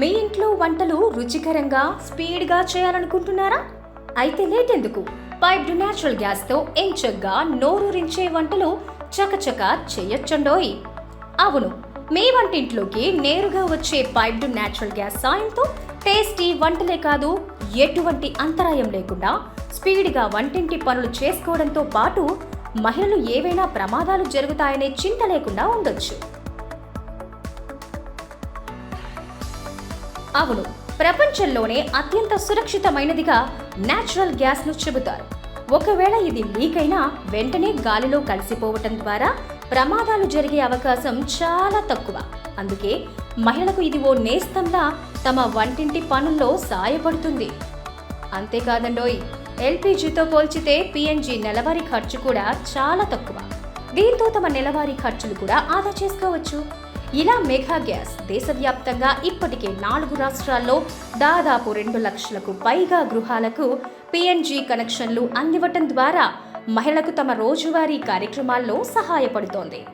మీ ఇంట్లో వంటలు రుచికరంగా స్పీడ్గా చేయాలనుకుంటున్నారా? అయితే లేటెందుకు? పైప్డ్ న్యాచురల్ గ్యాస్తో ఎంచగ్గా నోరూరించే వంటలు చకచక చేయొచ్చండోయ్. అవును మీ వంటింట్లోకి నేరుగా వచ్చే పైప్డ్ న్యాచురల్ గ్యాస్ సాయంతో టేస్టీ వంటలే కాదు ఎటువంటి అంతరాయం లేకుండా స్పీడ్గా వంటింటి పనులు చేసుకోవడంతో పాటు మహిళలు ఏవైనా ప్రమాదాలు జరుగుతాయనే చింత లేకుండా ఉండొచ్చు. అవును ప్రపంచంలోనే అత్యంత సురక్షితమైనదిగా న్యాచురల్ గ్యాస్ను చెబుతారు. ఒకవేళ ఇది లీక్ అయినా వెంటనే గాలిలో కలిసిపోవటం ద్వారా ప్రమాదాలు జరిగే అవకాశం చాలా తక్కువ. అందుకే మహిళలకు ఇది ఓ నేస్తంలా తమ వంటింటి పనుల్లో సాయపడుతుంది. అంతేకాదండోయ్ ఎల్పిజితో పోల్చితే పిఎన్జి నెలవారీ ఖర్చు కూడా చాలా తక్కువ. దీంతో తమ నెలవారీ ఖర్చులు కూడా ఆదా చేసుకోవచ్చు. ఇలా మెగా గ్యాస్ దేశవ్యాప్తంగా ఇప్పటికే నాలుగు రాష్ట్రాల్లో దాదాపు రెండు లక్షలకు పైగా గృహాలకు పిఎన్జి కనెక్షన్లు అందివ్వటం ద్వారా మహిళలకు తమ రోజువారీ కార్యక్రమాల్లో సహాయపడుతోంది.